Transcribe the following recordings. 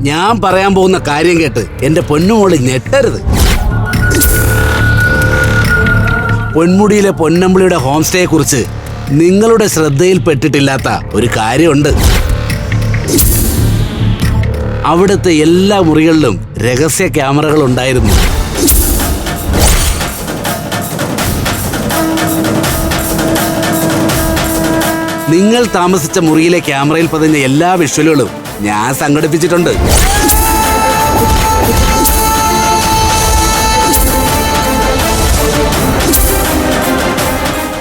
ഞാൻ പറയാൻ പോകുന്ന കാര്യം കേട്ട് എന്റെ പൊന്നുമോൾ ഞെട്ടരുത്. പൊന്മുടിയിലെ പൊന്നമ്പിളിയുടെ ഹോം സ്റ്റേയെ കുറിച്ച് നിങ്ങളുടെ ശ്രദ്ധയിൽപ്പെട്ടിട്ടില്ലാത്ത ഒരു കാര്യമുണ്ട്. അവിടുത്തെ എല്ലാ മുറികളിലും രഹസ്യ ക്യാമറകൾ ഉണ്ടായിരുന്നു. നിങ്ങൾ താമസിച്ച മുറിയിലെ ക്യാമറയിൽ പതിഞ്ഞ എല്ലാ വിഷ്വലുകളും ഞാൻ സംഘടിപ്പിച്ചിട്ടുണ്ട്.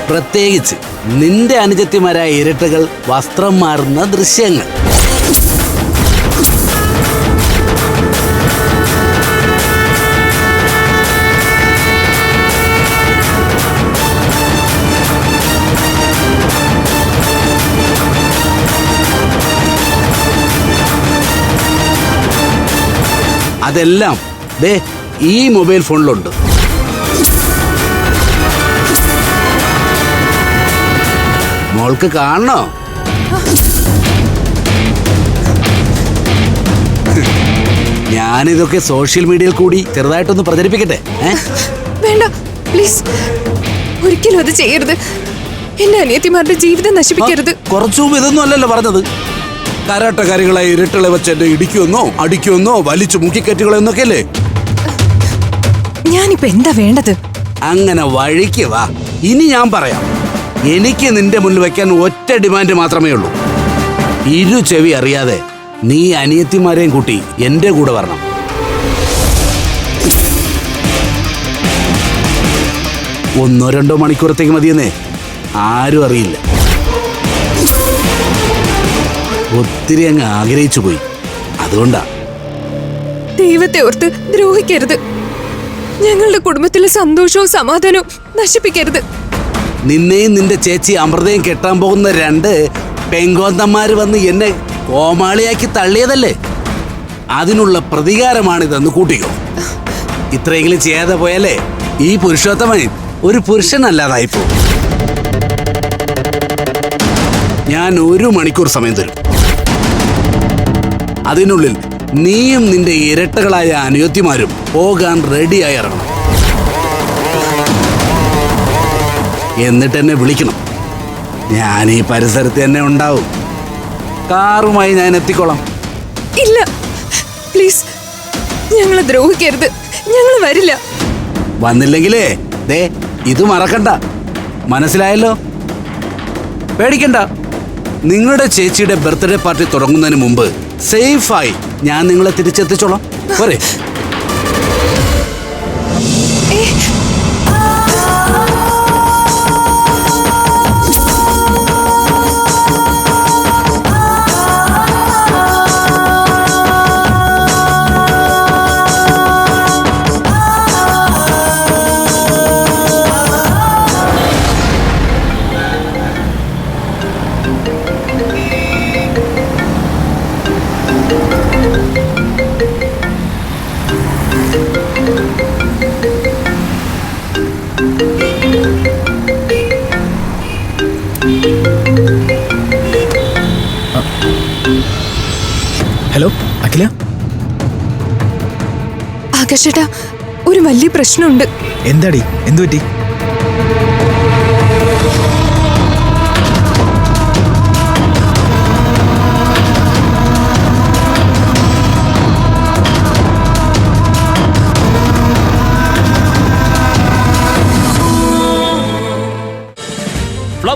പ്രത്യേകിച്ച് നിന്റെ അനുജത്തിമാരായ ഇരട്ടകൾ വസ്ത്രം മാറുന്ന ദൃശ്യങ്ങൾ. അതെല്ലാം ദേ ഈ മൊബൈൽ ഫോണിലുണ്ട്. മോൾക്ക് കാണണോ? ഞാനിതൊക്കെ സോഷ്യൽ മീഡിയയിൽ കൂടി ചെറുതായിട്ടൊന്ന് പ്രചരിപ്പിക്കട്ടെ വേണ്ട പ്ലീസ്. ഒരിക്കലും അത് ചെയ്യരുത്. എന്റെ അനിയത്തിമാരുടെ ജീവിതം നശിപ്പിക്കരുത്. കുറച്ചു ഇതൊന്നും അല്ലല്ലോ പറഞ്ഞത്. കരാട്ടക്കാരികളെ ഇരട്ടളെ വെച്ച് എന്നെ ഇടിക്കുമെന്നോ അടിക്കുമെന്നോ വലിച്ചു മുക്കിക്കറ്റുകളോ എന്നൊക്കെ അല്ലേ? ഞാനിപ്പോ എന്താ വേണ്ടത്? അങ്ങനെ വഴിക്ക് വാ. ഇനി ഞാൻ പറയാം. എനിക്ക് നിന്റെ മുന്നിൽ വെക്കാൻ ഒറ്റ ഡിമാൻഡ് മാത്രമേ ഉള്ളൂ. ഇരു ചെവി അറിയാതെ നീ അനിയത്തിമാരെയും കൂട്ടി എന്റെ കൂടെ വരണം. ഒന്നോ രണ്ടോ മണിക്കൂറത്തേക്ക് മതിയെന്നേ. ആരും അറിയില്ല. ഒത്തിരി അങ്ങ് ആഗ്രഹിച്ചു പോയി. അതുകൊണ്ടാ. ദൈവത്തെ ഓർത്ത് ദ്രോഹിക്കരുത്. ഞങ്ങളുടെ കുടുംബത്തിലെ സന്തോഷവും സമാധാനവും നശിപ്പിക്കരുത്. നിന്നെയും നിന്റെ ചേച്ചി അമൃതയും കെട്ടാൻ പോകുന്ന രണ്ട് പെങ്കോന്തന്മാര് വന്ന് എന്നെ കോമാളിയാക്കി തള്ളിയതല്ലേ? അതിനുള്ള പ്രതികാരമാണിതെന്ന് കൂട്ടിക്കോ. ഇത്രയെങ്കിലും ചെയ്യാതെ പോയാലേ ഈ പുരുഷോത്തമൻ ഒരു പുരുഷനല്ലാതായിപ്പോ ഞാൻ ഒരു മണിക്കൂർ സമയം തരും. അതിനുള്ളിൽ നീയും നിന്റെ ഇരട്ടകളായ അനുയോജ്യമാരും പോകാൻ റെഡിയായി ഇറങ്ങണം. എന്നിട്ട് എന്നെ വിളിക്കണം. ഞാൻ ഈ പരിസരത്ത് തന്നെ ഉണ്ടാവും. കാറുമായി ഞാൻ എത്തിക്കോളാം. ഇല്ല. പ്ലീസ്. ഞങ്ങളെ ദ്രോഹിക്കരുത്. ഞങ്ങൾ വരില്ല. വന്നില്ലെങ്കിലേ ദേ ഇത് മറക്കണ്ട. മനസ്സിലായല്ലോ? പേടിക്കണ്ട. നിങ്ങളുടെ ചേച്ചിയുടെ ബർത്ത്ഡേ പാർട്ടി തുടങ്ങുന്നതിന് മുമ്പ് സേഫായി ഞാൻ നിങ്ങളെ തിരിച്ചെത്തിച്ചോളാം. പോരെ ഹലോ അഖില? ആകാശേട്ടാ ഒരു വലിയ പ്രശ്നമുണ്ട്. എന്താടി? എന്തു പറ്റി?